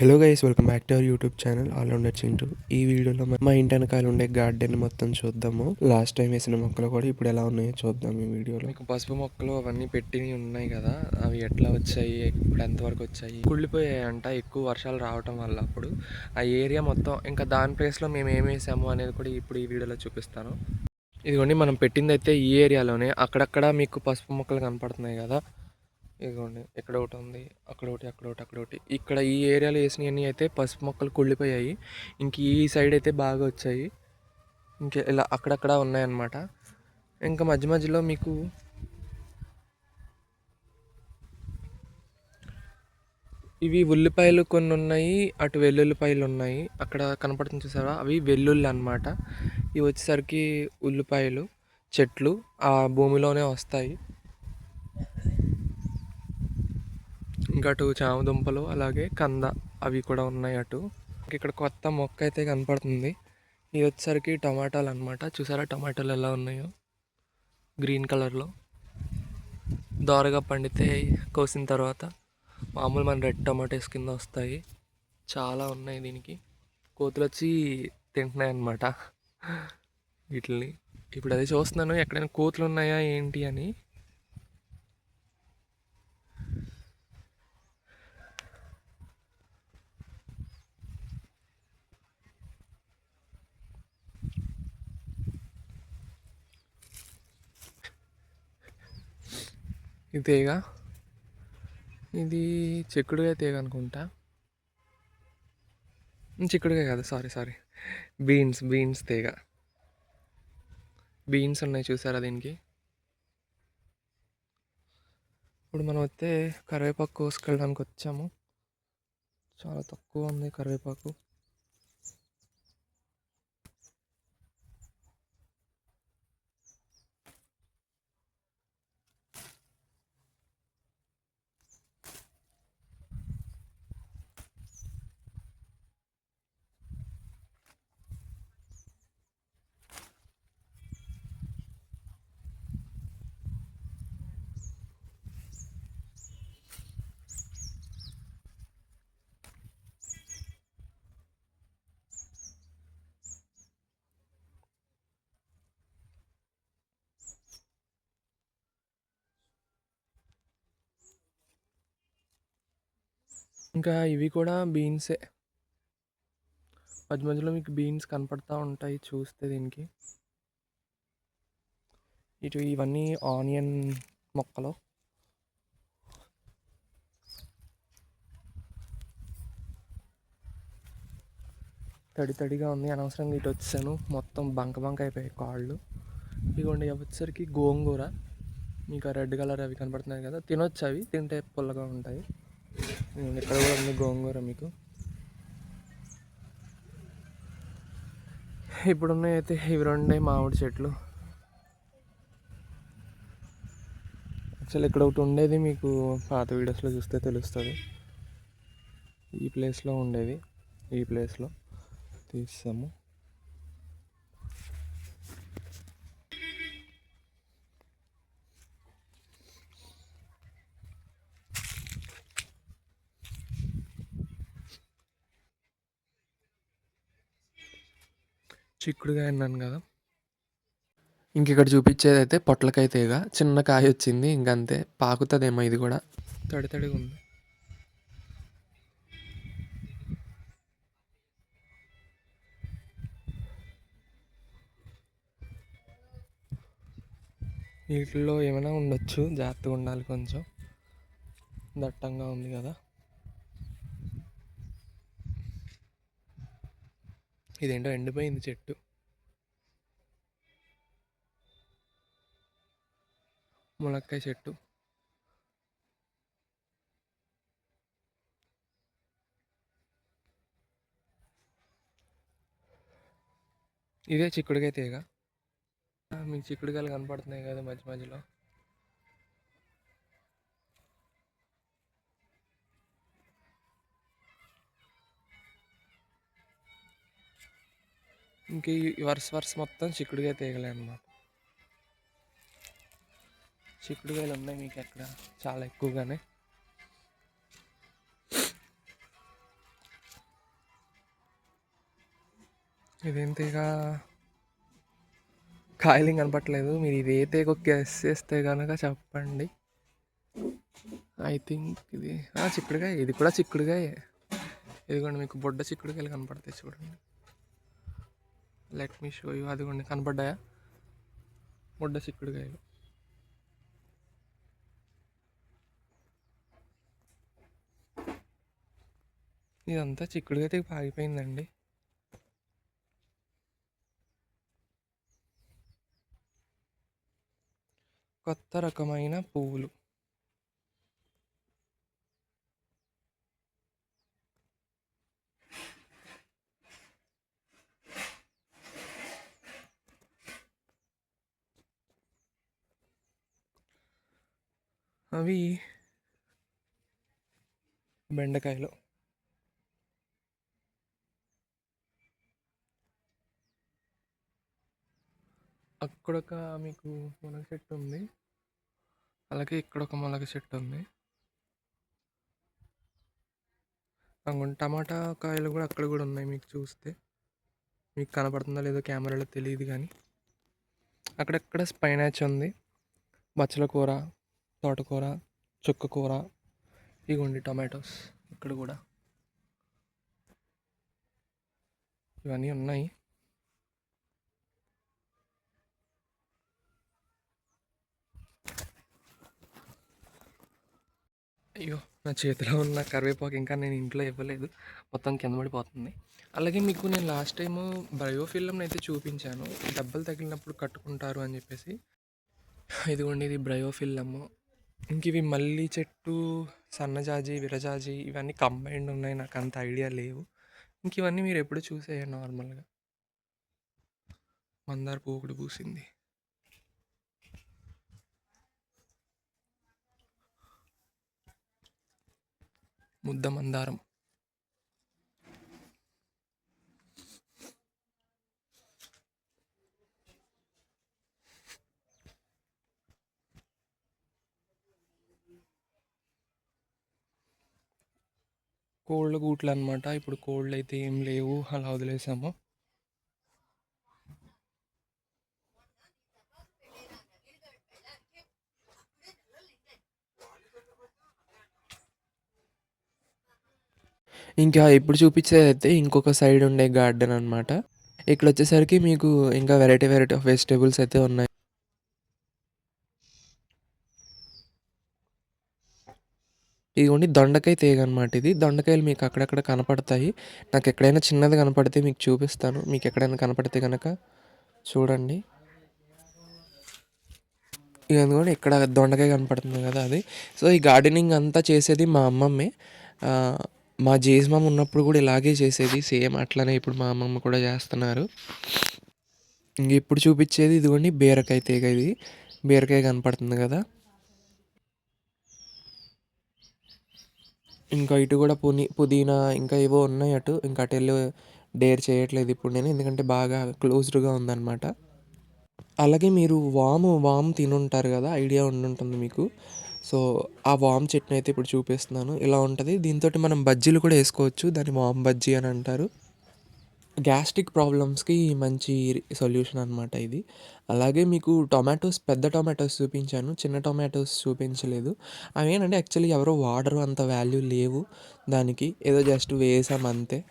Hello guys welcome back to our YouTube channel all rounder Chintu ఈ వీడియోలో మా ఇంటి వెనకాల ఉండే గార్డెన్ మొత్తం చూద్దాము. లాస్ట్ టైం వేసిన మొక్కలు కూడా ఇప్పుడు ఎలా ఉన్నాయో చూద్దాం ఈ వీడియోలో. మీకు పసుపు మొక్కలు అవన్నీ పెట్టినవి ఉన్నాయి కదా అవి ఎట్లా వచ్చాయి ఇప్పుడు ఎంతవరకు వచ్చాయి? కుళ్ళిపోయాయి అంట ఎక్కువ వర్షాలు రావటం వల్ల అప్పుడు. ఆ ఏరియా మొత్తం ఇంకా దాని ప్లేస్లో మేము ఏం వేసాము అనేది కూడా ఇప్పుడు ఈ వీడియోలో చూపిస్తాను. ఇదిగోండి మనం పెట్టింది అయితే ఈ ఏరియాలోనే. అక్కడక్కడ మీకు పసుపు మొక్కలు కనపడుతున్నాయి కదా. ఇదిగోండి ఇక్కడ ఒకటి ఉంది అక్కడ ఒకటి అక్కడ ఒకటి అక్కడ ఒకటి ఇక్కడ ఈ ఏరియాలో వేసినవన్నీ అయితే పసుపు మొక్కలు కుళ్ళిపోయాయి. ఇంక ఈ సైడ్ అయితే బాగా వచ్చాయి. ఇంకా ఇలా అక్కడక్కడ ఉన్నాయన్నమాట. ఇంకా మధ్య మధ్యలో మీకు ఇవి ఉల్లిపాయలు కొన్ని ఉన్నాయి అటు వెల్లుల్లిపాయలు ఉన్నాయి. అక్కడ కనపడుతుంది చూసారా అవి వెల్లుల్లి అన్నమాట. ఇవి వచ్చేసరికి ఉల్లిపాయలు చెట్లు ఆ భూమిలోనే వస్తాయి. ఇంకా అటు చామదుంపలు అలాగే కంద అవి కూడా ఉన్నాయి అటు. ఇక్కడ కొత్త మొక్క అయితే కనపడుతుంది. ఇది వచ్చేసరికి టమాటాలు అన్నమాట. చూసారా టమాటాలు ఎలా ఉన్నాయో? గ్రీన్ కలర్లో. దోరగా పండితే కోసిన తర్వాత మామూలు మన రెడ్ టమాటోస్ కింద వస్తాయి. చాలా ఉన్నాయి దీనికి. కోతులు వచ్చి తింటున్నాయి అన్నమాట. వీటిని ఇప్పుడు అదే చూస్తున్నాను. ఎక్కడైనా కోతులు ఉన్నాయా ఏంటి అని. తీగ. ఇది చిక్కుడుగా తీగ అనుకుంటా. చిక్కుడుగా కాదు సారీ సారీ బీన్స్ బీన్స్ తీగ. బీన్స్ ఉన్నాయి చూసారా దీనికి? ఇప్పుడు మనం వస్తే కరివేపాకు కోసుకెళ్ళడానికి వచ్చాము. చాలా తక్కువ ఉంది కరివేపాకు. ఇంకా ఇవి కూడా బీన్సే. మధ్య మధ్యలో మీకు బీన్స్ కనపడతా ఉంటాయి చూస్తే దీనికి. ఇటు ఇవన్నీ ఆనియన్ మొక్కలు. తడి తడిగా ఉంది అనవసరంగా ఇటు వచ్చాను మొత్తం బంక బంక అయిపోయాయి కాళ్ళు. ఇదిగోండి వచ్చేసరికి గోంగూర. మీకు ఆ రెడ్ కలర్ అవి కనపడుతున్నాయి కదా. తినొచ్చు అవి. తింటే పుల్లగా ఉంటాయి. ఇక్కడ కూడా ఉంది గోంగూర మీకు. ఇప్పుడున్నాయి అయితే ఇవి రెండే మామిడి చెట్లు. అసలు ఇక్కడ ఒకటి ఉండేది మీకు పాత వీడియోస్లో చూస్తే తెలుస్తుంది. ఈ ప్లేస్లో ఉండేది. ఈ ప్లేస్లో తీస్తాము. చిక్కుడుగా అన్నాను కదా. ఇంక ఇక్కడ చూపించేది అయితే పొట్లకాయ తీగ. చిన్న కాయ వచ్చింది ఇంకంతే. పాకుతుందేమో ఇది కూడా. తడి తడిగా ఉంది. వీటిల్లో ఏమైనా ఉండొచ్చు. జాగ్రత్తగా ఉండాలి కొంచెం. దట్టంగా ఉంది కదా. ఇదేంటో ఎండిపోయింది చెట్టు. ములక్కాయ చెట్టు. ఇదే చిక్కుడుకాయ తీగ. మీకు చిక్కుడుకాయలు కనపడుతున్నాయి కదా మధ్య మధ్యలో. ఇంక ఈ వరుస వరుస మొత్తం చిక్కుడుగా తీగలే అన్నమాట. చిక్కుడుగాయలు ఉన్నాయి మీకు అక్కడ చాలా ఎక్కువగానే. ఇదేం ఇక కాయలు కనపట్లేదు మీరు ఇది ఏ తీగ గెస్ చేస్తే కనుక చెప్పండి. ఐ థింక్ ఇది చిక్కుడుగా ఇది కూడా చిక్కుడుగా ఇదిగోండి మీకు బొడ్డ చిక్కుడుకాయలు కనపడతాయి చూడండి. లెట్ మీ షో యూ అదిగోండి కనపడ్డాయా? ముడ్డ చిక్కుడుకాయలు ఇదంతా చిక్కుడుకాయ తెగి పాగిపోయిందండి. కొత్త రకమైన పువ్వులు. అవి బెండకాయలు. అక్కడొక మీకు మునగ చెట్టు ఉంది. అలాగే ఇక్కడ ఒక మునగ చెట్టు ఉంది. టమాటా కాయలు కూడా అక్కడ కూడా ఉన్నాయి మీకు చూస్తే. మీకు కనపడుతుందో లేదో కెమెరాలో తెలియదు కానీ. అక్కడక్కడ స్పైనాచ్ ఉంది. బచ్చల కూర. తోటకూర చుక్కకూర ఇగోండి టమాటోస్ ఇక్కడ కూడా. ఇవన్నీ ఉన్నాయి. అయ్యో నా చేతిలో ఉన్న కరివేపాకు ఇంకా నేను ఇంట్లో ఇవ్వలేదు. మొత్తం కింద పడిపోతుంది. అలాగే మీకు నేను లాస్ట్ టైం బయో అయితే చూపించాను. దెబ్బలు తగిలినప్పుడు కట్టుకుంటారు అని చెప్పేసి. ఇదిగోండి ఇది బ్రయోఫిల్లము ఇంక ఇవి మల్లి చెట్టు సన్నజాజి విరజాజి ఇవన్నీ కంబైన్డ్ ఉన్నాయి. నాకు అంత ఐడియా లేవు. ఇంక ఇవన్నీ మీరు ఎప్పుడు చూసేయండి నార్మల్గా. మందార పువ్వు కూడా పూసింది. ముద్ద మందారం. కోళ్ళ గూట్లు అనమాట ఇప్పుడు కోళ్ళు అయితే ఏం లేవు. అలా వదిలేసాము. ఇంకా ఇప్పుడు చూపించేదైతే ఇంకొక సైడ్ ఉండే గార్డెన్ అనమాట ఇక్కడ వచ్చేసరికి మీకు ఇంకా వెరైటీ వెరైటీ ఆఫ్ వెజిటేబుల్స్ అయితే ఉన్నాయి. ఇదిగోండి దొండకాయ తీగ అనమాట ఇది. దొండకాయలు మీకు అక్కడక్కడ కనపడతాయి. నాకు ఎక్కడైనా చిన్నది కనపడితే మీకు చూపిస్తాను. మీకు ఎక్కడైనా కనపడితే కనుక చూడండి. ఇదిగోండి ఇక్కడ దొండకాయ కనపడుతుంది కదా అది. సో ఈ గార్డెనింగ్ అంతా చేసేది మా అమ్మమ్మే. మా జేజ్మమ్ ఉన్నప్పుడు కూడా ఇలాగే చేసేది. సేమ్ అట్లనే ఇప్పుడు మా అమ్మమ్మ కూడా చేస్తున్నారు. ఇంక ఇప్పుడు చూపించేది ఇదిగోండి బీరకాయ తీగ ఇది. బీరకాయ కనపడుతుంది కదా. ఇంకా ఇటు కూడా పుని పుదీనా ఇంకా ఏవో ఉన్నాయి అటు. ఇంకా అటు వెళ్ళి డేర్ చేయట్లేదు ఇప్పుడు నేను. ఎందుకంటే బాగా క్లోజ్డ్గా ఉందన్నమాట. అలాగే మీరు వాము వాము తినుంటారు కదా ఐడియా ఉండుంటుంది మీకు. సో ఆ వామ్ చట్నీ అయితే ఇప్పుడు చూపిస్తున్నాను. ఇలా ఉంటుంది. దీంతో మనం బజ్జీలు కూడా వేసుకోవచ్చు. దాన్ని వామ్ బజ్జీ అని అంటారు. గ్యాస్ట్రిక్ ప్రాబ్లమ్స్కి మంచి సొల్యూషన్ అనమాట ఇది. అలాగే మీకు టొమాటోస్ పెద్ద టొమాటోస్ చూపించాను చిన్న టొమాటోస్ చూపించలేదు. అవి ఏంటంటే యాక్చువల్లీ ఎవరో వాడరు అంత వాల్యూ లేవు దానికి. ఏదో జస్ట్ వేసాం అంతే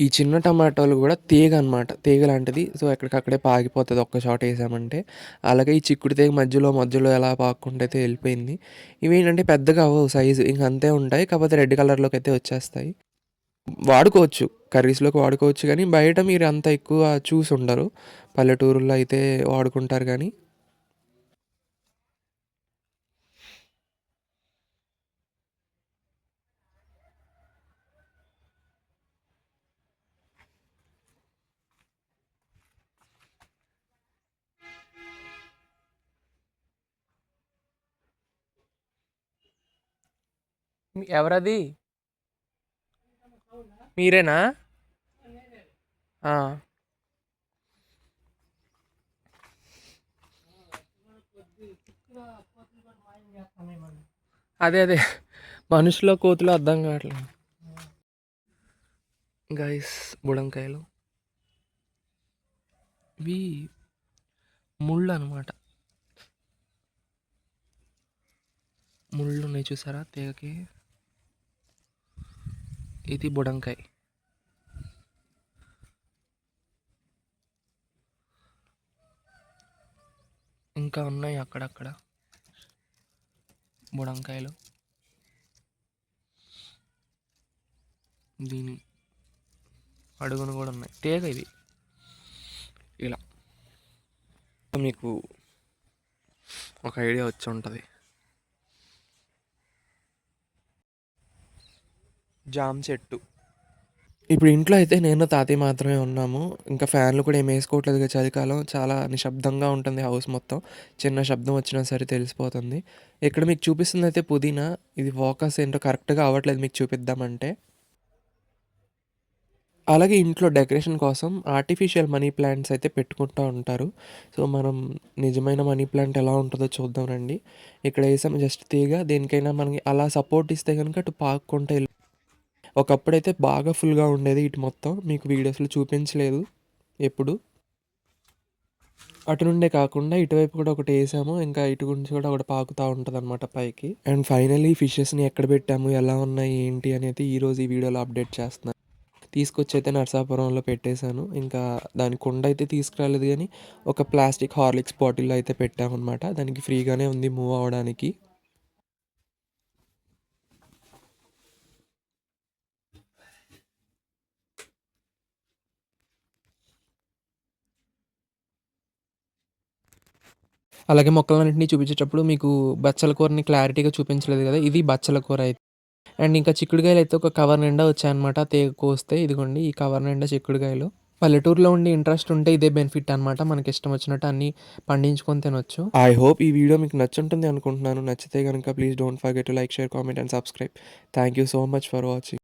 ఈ చిన్న టమాటోలు కూడా తీగ అనమాట తీగ లాంటిది. సో ఎక్కడికక్కడే పాగిపోతుంది. ఒక్క షాట్ వేసామంటే. అలాగే ఈ చిక్కుడు తీగ మధ్యలో మధ్యలో ఎలా పాకుంటే అయితే వెళ్ళిపోయింది. ఇవి ఏంటంటే పెద్దగా అవ్వవు. సైజు ఇంక అంతే ఉంటాయి. కాకపోతే రెడ్ కలర్లోకి అయితే వచ్చేస్తాయి. వాడుకోవచ్చు. కర్రీస్లోకి వాడుకోవచ్చు. కానీ బయట మీరు అంత ఎక్కువ చూసి ఉండరు. పల్లెటూరులో అయితే వాడుకుంటారు కానీ. ఎవరది? మీరేనా? అదే అదే. మనుషుల కోతులు అర్థం కావట్లేదు. గైస్ బుడంకాయలు. ఇవి ముళ్ళు అనమాట ముళ్ళు ఉన్నాయి చూసారా? తీగకి. ఇది బుడంకాయ. ఇంకా ఉన్నాయి అక్కడక్కడ బుడంకాయలు. దీని అడుగును కూడా ఉన్నాయి. తేగ ఇది. ఇలా. మీకు ఒక ఐడియా వచ్చి ఉంటుంది. జామ చెట్టు. ఇప్పుడు ఇంట్లో అయితే నేను తాతయ్య మాత్రమే ఉన్నాము. ఇంకా ఫ్యాన్లు కూడా ఏం వేసుకోవట్లేదు కదా చలికాలం. చాలా నిశ్శబ్దంగా ఉంటుంది హౌస్ మొత్తం. చిన్న శబ్దం వచ్చినా సరే తెలిసిపోతుంది. ఇక్కడ మీకు చూపిస్తుంది అయితే పుదీనా? ఇది ఫోకస్ ఏంటో కరెక్ట్గా అవ్వట్లేదు మీకు చూపిద్దామంటే. అలాగే ఇంట్లో డెకరేషన్ కోసం ఆర్టిఫిషియల్ మనీ ప్లాంట్స్ అయితే పెట్టుకుంటూ ఉంటారు. సో మనం నిజమైన మనీ ప్లాంట్ ఎలా ఉంటుందో చూద్దాం రండి. ఇక్కడ వేసాం జస్ట్ తీగ. దేనికైనా మనకి అలా సపోర్ట్ ఇస్తే కనుక అటు పాక్కుంటే ఒకప్పుడైతే బాగా ఫుల్గా ఉండేది ఇటు మొత్తం. మీకు వీడియోస్లో చూపించలేదు ఎప్పుడు. అటు నుండే కాకుండా ఇటువైపు కూడా ఒకటి వేసాము. ఇంకా ఇటు గురించి కూడా ఒకటి పాకుతూ ఉంటుంది అనమాట పైకి. అండ్ ఫైనలీ ఫిషెస్ని ఎక్కడ పెట్టాము ఎలా ఉన్నాయి ఏంటి అనేది ఈరోజు ఈ వీడియోలో అప్డేట్ చేస్తున్నాను తీసుకొచ్చి అయితే నర్సాపురంలో పెట్టేశాను. ఇంకా దాని కుండ అయితే తీసుకురాలేదు కానీ ఒక ప్లాస్టిక్ హార్లిక్స్ బాటిల్లో అయితే పెట్టామన్నమాట. దానికి ఫ్రీగానే ఉంది మూవ్ అవ్వడానికి. అలాగే మొక్కలన్నింటినీ చూపించేటప్పుడు మీకు బచ్చల కూరని క్లారిటీగా చూపించలేదు కదా ఇది బచ్చల కూర అయితే. అండ్ ఇంకా చిక్కుడుకాయలు అయితే ఒక కవర్ నిండా వచ్చాయన్నమాట తేగ కోస్తే ఇదిగోండి ఈ కవర్ నిండా చిక్కుడుకాయలు. పల్లెటూరులో ఉండి ఇంట్రెస్ట్ ఉంటే ఇదే బెనిఫిట్ అనమాట మనకి ఇష్టం వచ్చినట్టు అన్ని పండించుకొని తినొచ్చు. ఐ హోప్ ఈ వీడియో మీకు నచ్చుంటుంది అనుకుంటున్నాను. నచ్చితే కనుక please don't forget to like share comment and subscribe thank you so much for watching